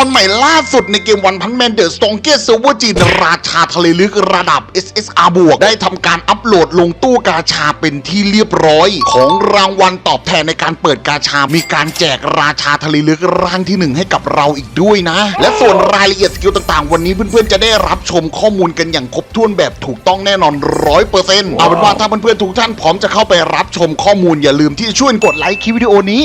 ครใหม่ล่าสุดในเกมวันพันแมนเดอะสตองเกตเซิร์ฟเวอร์จีนราชาทะเลลึกระดับ SSR บวกได้ทำการอัปโหลดลงตู้กาชาเป็นที่เรียบร้อย ของรางวัลตอบแทนในการเปิดกาชา มีการแจกราชาทะเลลึกร่างที่หนึ่งให้กับเราอีกด้วยนะ และส่วนรายละเอียดสกิลต่างๆ วันนี้เพื่อนๆจะได้รับชมข้อมูลกันอย่างครบถ้วนแบบถูกต้องแน่นอนร้อยเปอร์เซ็นต์เอาเป็นว่าถ้าเพื่อนๆทุกท่านพร้อมจะเข้าไปรับชมข้อมูลอย่าลืมที่จะช่วยกดไลค์คลิปวิดีโอนี้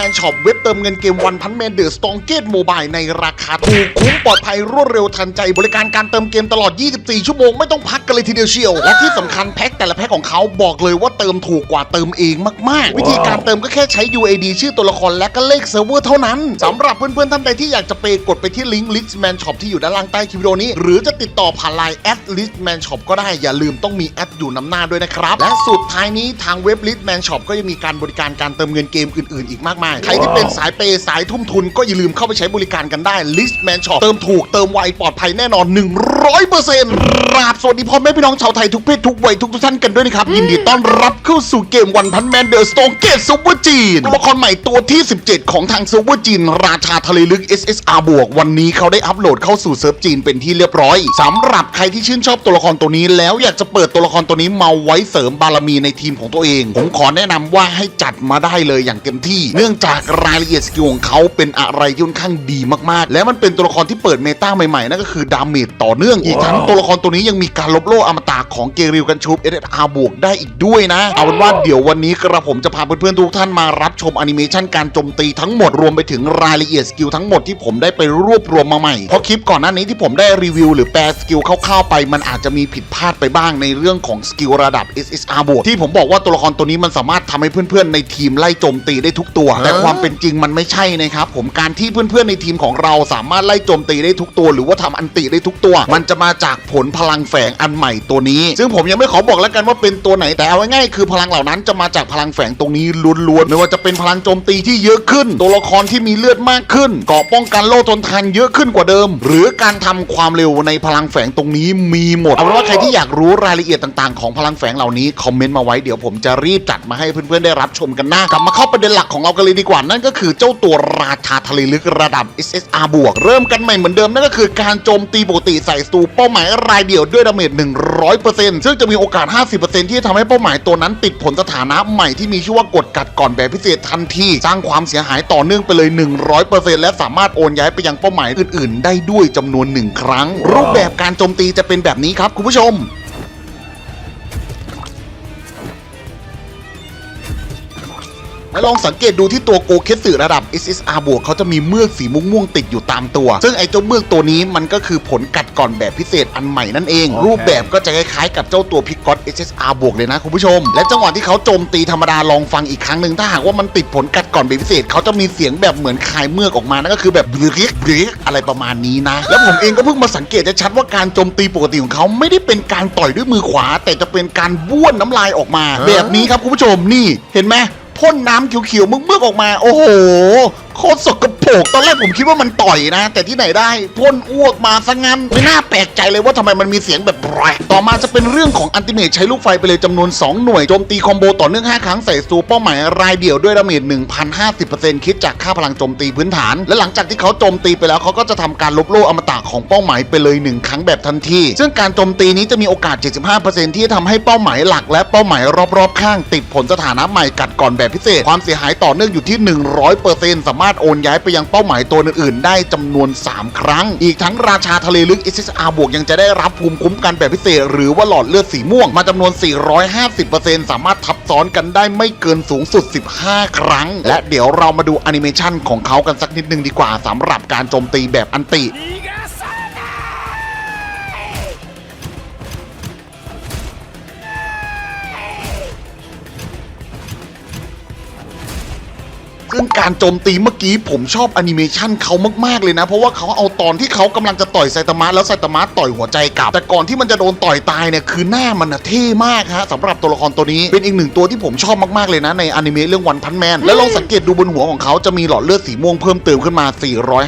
แมนช็อปเว็บเติมเงินเกมวันพันแมนเดอร์สตองเกตโมบายในราคาถูกคุ้มปลอดภัยรวดเร็วทันใจ บริการการเติมเกมตลอด 24 ชั่วโมงไม่ต้องพักกันเลยทีเดียวเชียว และที่สำคัญแพ็คแต่ละแพ็คของเขาบอกเลยว่าเติมถูกกว่าเติมเองมาก ๆ วิธีการเติมก็แค่ใช้ UAD ชื่อตัวละครและก็เลขเซิร์ฟเวอร์เท่านั้นสำหรับเพื่อนๆท่านใดที่อยากจะเปกดไปที่ลิงก์ลิสแมนช็อปที่อยู่ด้านล่างใต้คลิปวิดีโอนี้ หรือจะติดต่อผ่านไลน์แอดลิสแมนช็อปก็ได้อย่าลืมต้องมีแอดอยู่นำหน้าด้วยนะครับและสุดท้ายนี้ทางเว็บลิสแมนช็อปก็ยังมีการบริการการเติมเงินเกมอื่นๆ อีกมากมายใครที่เป็นสายเปย์สายทุ่มทุนก็อย่าลืมเข้าไปใช้บริการกันได้ List Man Shop เติมถูกเติมไวปลอดภัยแน่นอน 100%ราบสวัสดีพ่อแม่พี่น้องชาวไทยทุกเพศทุกวัยทุกทุกท่านกันด้วยนะครับ ยินดีต้อนรับเข้าสู่เกมวันพันแมนเดอร์สโตเกตซูเปอร์จีนตัวละครใหม่ตัวที่ 17 ของทางซูเปอร์จีน ราชาทะเลลึก SSR บวกวันนี้เขาได้อัปโหลดเข้าสู่เซิร์ฟจีนเป็นที่เรียบร้อยสำหรับใครที่ชื่นชอบตัวละครตัวนี้ แล้วอยากจะเปิดตัวละครตัวนี้มาไว้เสริมบารมีในทีมของตัวเอง ผมขอแนะนำว่าให้จัดมาได้เลยอย่างเต็มที่ เนื่องจากรายละเอียดสกิลของเขาเป็นอะไรที่ค่อนข้างดีมากๆ และมันเป็นตัวละครที่เปิดเมตาใหม่ๆ นั่นก็คือดาเมจต่อเนื่อง อีกทั้งตัวละครตัวนี้ยังมีการลบโล่อมตะของเกริวกันชุบ SSR บวกได้อีกด้วยนะ เอาเป็นว่าเดี๋ยววันนี้กระผมจะพาเพื่อนๆทุกท่านมารับชมแอนิเมชันการโจมตีทั้งหมดรวมไปถึงรายละเอียดสกิลทั้งหมดที่ผมได้ไปรวบรวมมาใหม่ เพราะคลิปก่อนหน้านี้ที่ผมได้รีวิวหรือแปลสกิลคร่าวๆไป มันอาจจะมีผิดพลาดไปบ้างในเรื่องของสกิลระดับ SSR บวกที่ผมบอกว่าตัวละครตัวนี้มันสามารถทำให้เพื่อนๆในทีมไล่โจมตีได้ทุกตัวแต่ความเป็นจริงมันไม่ใช่นะครับผมการที่เพื่อนๆในทีมของเราสามารถไล่โจมตีได้ทุกตัว หรือว่าทำอันติได้ทุกตัว มันจะมาจากผลพลังแฝงอันใหม่ตัวนี้ ซึ่งผมยังไม่ขอบอกแล้วกันว่าเป็นตัวไหนแต่เอาง่ายๆคือพลังเหล่านั้นจะมาจากพลังแฝงตรงนี้ล้วนๆไม่ว่าจะเป็นพลังโจมตีที่เยอะขึ้น ตัวละครที่มีเลือดมากขึ้นเกาะป้องกันโล่ทนทานเยอะขึ้นกว่าเดิม หรือการทำความเร็วในพลังแฝงตรงนี้มีหมดเอาเป็นว่าใครที่อยากรู้รายละเอียดต่างๆ ของพลังแฝงเหล่านี้คอมเมนต์มาไว้เดี๋ยวผมจะรีบจัดมาให้เพื่อนๆได้รับชมกันนะกลับมาเข้าประเด็นหลักของเรากันเลยดีกว่านั่นก็คือเจ้าตัวราชาทะเลลึกระดับ SSR บวก เริ่มกันใหม่เหมือนเดิมนั่นก็คือการโจมตีปกติใส่สตูเป้าหมายรายเดียวด้วยดาเมจ100%ซึ่งจะมีโอกาส 50%ที่จะทำให้เป้าหมายตัวนั้นติดผลสถานะใหม่ที่มีชื่อว่ากดกัดก่อนแบบพิเศษทันทีสร้างความเสียหายต่อเนื่องไปเลย 100%และสามารถโอนย้ายไปยังเป้าหมายอื่น ๆ ได้ด้วยจำนวนหนึ่งครั้ง รูปแบบการโจมตีจะเป็นแบบนี้ครับคุณผู้ชม และลองสังเกตดูที่ตัวโกเคสึระดับ SSR บวกเขาจะมีเมือกสีม่วงๆติดอยู่ตามตัว ซึ่งไอ้เจ้าเมือกตัวนี้มันก็คือผลกัดก่อนแบบพิเศษอันใหม่นั่นเอง รูปแบบก็จะคล้ายๆกับเจ้าตัวพิกอต SSR บวกเลยนะคุณผู้ชม และจังหวะที่เขาโจมตีธรรมดาลองฟังอีกครั้งหนึ่งถ้าหากว่ามันติดผลกัดก่อนแบบพิเศษเขาจะมีเสียงแบบเหมือนคายเมือกออกมานั่นก็คือแบบบริกบริกอะไรประมาณนี้นะ แล้วผมเองก็เพิ่งมาสังเกตจะชัดว่าการโจมตีปกติของเขาไม่ได้เป็นการต่อยด้วยมือขวา แต่จะเป็นการบ้วนน้ำลายออกมา แบบนี้ครับคุณผู้ชมนี่เห็นไหม พ่นน้ำเขียวๆมึกๆออกมา โอ้โห โคตรสกปรกตอนแรกผมคิดว่ามันต่อยนะ แต่ที่ไหนได้พ่นอ้วกมาซะงั้นไม่น่าแปลกใจเลยว่าทำไมมันมีเสียงแบบแปลกต่อมาจะเป็นเรื่องของอันติเมทใช้ลูกไฟไปเลยจำนวน 2 หน่วยโจมตีคอมโบต่อเนื่อง 5 ครั้งใส่ซูเป้าหมายรายเดียวด้วยดาเมจ1,050%คิดจากค่าพลังโจมตีพื้นฐาน และหลังจากที่เขาโจมตีไปแล้วเขาก็จะทำการลบโล่อมตะของเป้าหมายไปเลย 1 ครั้งแบบทันทีซึ่งการโจมตีนี้จะมีโอกาส 75%ที่จะทำให้เป้าหมายหลัก และเป้าหมายรอบๆข้าง ติดผลสถานะใหม่กัดก่อนแบบพิเศษความเสียหายต่อเนื่องอยู่ที่ 100%สามารถารถโอนย้ายไปยังเป้าหมายตัวอื่นๆ ได้จำนวน 3 ครั้ง อีกทั้งราชาทะเลลึก SSR บวกยังจะได้รับภูมิคุ้มกันแบบพิเศษ หรือว่าหลอดเลือดสีม่วงมาจำนวน 450%สามารถทับซ้อนกันได้ไม่เกินสูงสุด 15 ครั้ง และเดี๋ยวเรามาดูแอนิเมชันของเขากันสักนิดนึงดีกว่าสำหรับการโจมตีแบบอันติ การโจมตีเมื่อกี้ผมชอบแอนิเมชันเขามากๆเลยนะ เพราะว่าเขาเอาตอนที่เขากำลังจะต่อยไซตามะแล้วไซตามะต่อยหัวใจกลับ แต่ก่อนที่มันจะโดนต่อยตายเนี่ยคือหน้ามันนะเท่มากฮะสำหรับตัวละครตัวนี้เป็นอีกหนึ่งตัวที่ผมชอบมากๆเลยนะในอนิเมะเรื่องวันพันแมนแล้วลองสังเกตดูบนหัวของเขาจะมีหลอดเลือดสีม่วงเพิ่มเติมขึ้นมา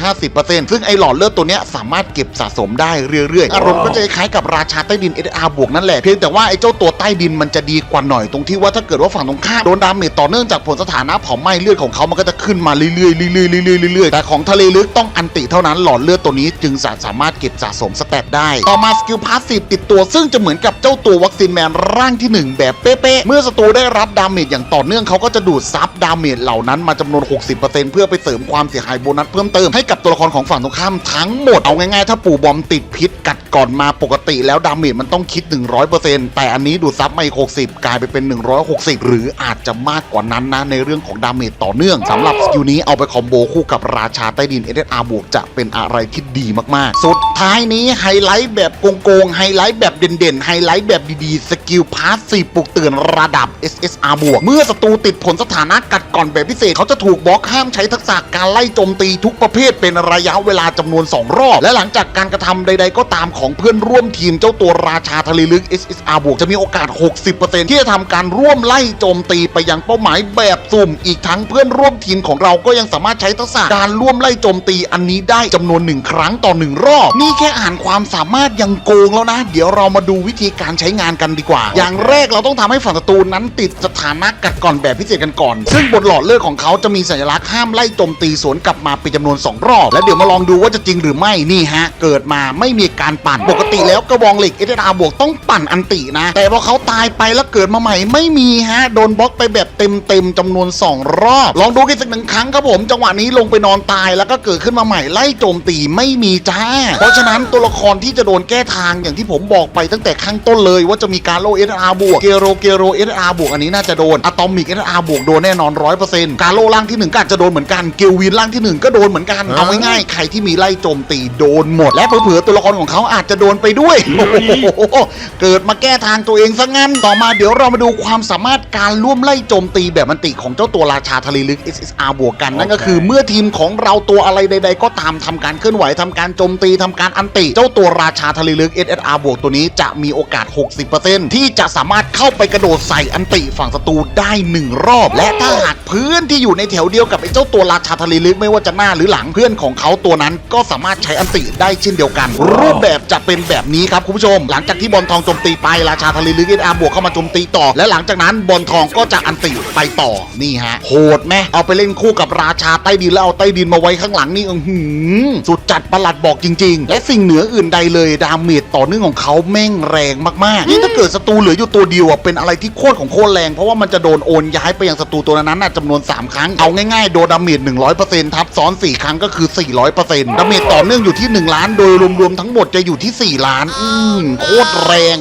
450%ซึ่งไอหลอดเลือดตัวเนี้ยสามารถเก็บสะสมได้เรื่อยๆอารมณ์ก็จะคล้ายกับราชาใต้ดิน SR บวกนั่นแหละเพียงแต่ว่าไอเจ้าตัวใต้ดินมันจะดีกว่าหน่อยตรงที่ว่าถ้าเกิดว่าฝั่งตรงข้ามโดนดาเมจต่อเนื่องจากผลสถานะเผาไหม้เลือดของเขามันก็จะขึ้นึ้นมาเรื่อยๆเรื่อยๆเรื่อยๆเรื่อยๆแต่ของทะเลลึกต้องอันติเท่านั้นหลอดเลือดตัวนี้จึงจะสามารถเก็บสะสมสเตตได้ ต่อมาสกิลพาสซีฟติดตัวซึ่งจะเหมือนกับเจ้าตัววัคซีนแมนร่างที่หนึ่งแบบเป๊ะๆ เมื่อศัตรูได้รับดาเมจอย่างต่อเนื่องเขาก็จะดูดซับดาเมจเหล่านั้นมาจำนวน 60%เพื่อไปเสริมความเสียหายโบนัสเพิ่มเติมให้กับตัวละครของฝั่งตรงข้ามทั้งหมดเอาง่ายๆ ถ้าปู่บอมติดพิษกัดก่อนมาปกติแล้วดาเมจมันต้องคิด 100%แต่อันนี้ดูดซับมาอีก60 กลายไปเป็น 160 หรืออาจจะมากกว่านั้นนะในเรื่องของดาเมจต่อเนื่องสำหรับสกิลนี้เอาไปคอมโบคู่กับราชาใต้ดิน SSR บวกจะเป็นอะไรที่ดีมากๆ สุดท้ายนี้ไฮไลท์แบบโกงๆไฮไลท์แบบเด่นๆไฮไลท์แบบดีๆ สกิลพาสซีปลุกเตื่นระดับ SSR บวก เมื่อศัตรูติดผลสถานะกัดก่อนแบบพิเศษเขาจะถูกบล็อกห้ามใช้ทักษะการไล่โจมตีทุกประเภทเป็นระยะเวลาจำนวน 2 รอบ และหลังจากการกระทำใด ๆ ก็ตามของเพื่อนร่วมทีมเจ้าตัวราชาทะเลลึก SSR บวกจะมีโอกาส 60%ที่จะทำการร่วมไล่โจมตีไปยังเป้าหมายแบบสุ่มอีกทั้งเพื่อนร่วมทีมของเราก็ยังสามารถใช้ทักษะการร่วมไล่โจมตีอันนี้ได้จำนวนหนึ่งครั้งต่อหนึ่งรอบ นี่แค่อ่านความสามารถยังโกงแล้วนะ เดี๋ยวเรามาดูวิธีการใช้งานกันดีกว่า อย่างแรกเราต้องทำให้ฝั่งศัตรูนั้นติดสถานะกัดก่อนแบบพิเศษกันก่อน ซึ่งบนหลอดเลือดของเขาจะมีสัญลักษณ์ห้ามไล่โจมตีสวนกลับมาเป็นจำนวน 2 รอบ แล้วเดี๋ยวมาลองดูว่าจะจริงหรือไม่นี่ฮะ เกิดมาไม่มีการปั่นปกติแล้วกระบองเหล็กเอเดอาบวกต้องปั่นอันตินะ แต่พอเขาตายไปแล้วเกิดมาใหม่ไม่มีฮะโดนบล็อกไปแบบเต็มเต็มๆจำนวน 2 รอบ ลองดูกันสักหนึ่งครั้งครับผม จังหวะนี้ลงไปนอนตายแล้วก็เกิดขึ้นมาใหม่ไล่โจมตีไม่มีจ้า เพราะฉะนั้นตัวละครที่จะโดนแก้ทางอย่างที่ผมบอกไปตั้งแต่ข้างต้นเลย ว่าจะมีการโลเอสอาร์บวกเกโรเกโรเอสอาร์บวกอันนี้น่าจะโดนอะตอมิกเอสอาร์บวกโดนแน่นอนร้อยเปอร์เซ็นต์การโลล่างที่หนึ่งก็อาจจะโดนเหมือนกันเกลวินล่างที่หนึ่งก็โดนเหมือนกันเอาง่ายๆใครที่มีไล่โจมตีโดนหมด และเผื่อๆตัวละครของเขาอาจจะโดนไปด้วยโอ้โหเกิดมาแก้ทางตัวเองซะงั้นต่อมาเดี๋ยวเรามาดูความสามารถการร่วมไล่โจมตีแบบมันติของเจ้าตัวราชาทะเลลึก SSR บวกกัน นั่นก็คือเมื่อทีมของเราตัวอะไรใด ๆ ก็ตามทำการเคลื่อนไหวทำการโจมตีทำการอันติ เจ้าตัวราชาทะเลลึก SSR บวกตัวนี้จะมีโอกาส 60%ที่จะสามารถเข้าไปกระโดดใส่อันติฝั่งศัตรูได้ 1 รอบ และถ้าหากเพื่อนที่อยู่ในแถวเดียวกับไอ้เจ้าตัวราชาทะเลลึกไม่ว่าจะหน้าหรือหลังเพื่อนของเขาตัวนั้นก็สามารถใช้อันติได้เช่นเดียวกัน รูปแบบจะเป็นแบบนี้ครับคุณผู้ชม หลังจากที่บอลทองโจมตีไปราชาทะเลลึก SSR บวกเข้ามาโจมตีต่อ และหลังจากนั้นบอลทองก็จะอันติไปต่อนี่ฮะโหดไหมเอาไปเล่นคู่กับราชาใต้ดินแล้วเอาใต้ดินมาไว้ข้างหลังนี่อื้อหือสุดจัดประหลัดบอกจริง ๆ และสิ่งเหนืออื่นใดเลยดาเมจต่อเนื่องของเขาแม่งแรงมากๆยิ่ถ้าเกิดศัตรูเหลืออยู่ตัวเดียวอะเป็นอะไรที่โคตรของโคตรแรงเพราะว่ามันจะโดนโอนย้ายไปยังศัตรูตัวนั้นน่ะจำนวน 3 ครั้งเอาง่ายๆโดนดาเมจ100%ทับซ้อน 4 ครั้งก็คือ 400%ดาเมจต่อเนื่องอยู่ที่ 1 ล้านโดยรวมๆทั้งหมดจะอยู่ที่ 4 ล้าน อืมโคตรแรง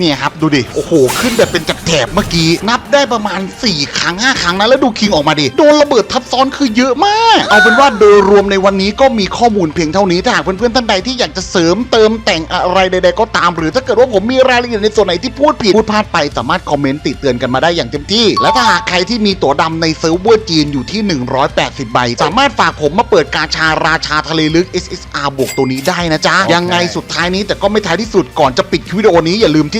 นี่ยครับดูดิ โอ้โห ขึ้นแบบเป็นจับแถบเมื่อกี้ นับได้ประมาณ 4 ครั้ง 5 ครั้งนะ แล้วดูคิงออกมาดิ โดนระเบิดทับซ้อนคือเยอะมาก เอาเป็นว่าโดยรวมในวันนี้ก็มีข้อมูลเพียงเท่านี้ ถ้าหากเพื่อนๆท่านใดที่อยากจะเสริมเติมแต่งอะไรใด ๆ ก็ตาม หรือถ้าเกิดว่าผมมีรายละเอียดในส่วนไหนที่พูดผิดพูดพลาดไปสามารถคอมเมนต์ติเตือนกันมาได้อย่างเต็มที่ และถ้าหากใครที่มีตั๋วดำในเซิร์ฟเวอร์จีนอยู่ที่ 180 ใบ สามารถฝากผมมาเปิดกาชาราชาทะเลลึก SSR บวกตัวนี้ได้นะจ๊ะยังไงสุดท้ายนี้แต่ก็ไม่ท้ายที่สุดก่อนจะปิดคลิปวิดีโอนี้อย่าลืมที่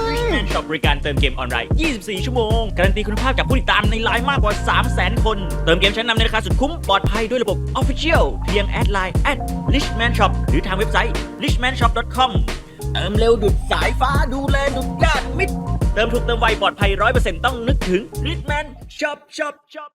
แมนช็อปบริการเติมเกมออนไลน์ 24 ชั่วโมง การันตีคุณภาพจากผู้ติดตามในไลน์มากกว่า 300,000 คน เติมเกมชั้นนำในราคาสุดคุ้ม ปลอดภัยด้วยระบบ Official เพียงแอดไลน์ at richman shop หรือทางเว็บไซต์ richmanshop.com เติมเร็วดุดสายฟ้าดูแลดุดญาติมิตร เติมถูกเติมไวปลอดภัย 100%ต้องนึกถึง richman shop shop shop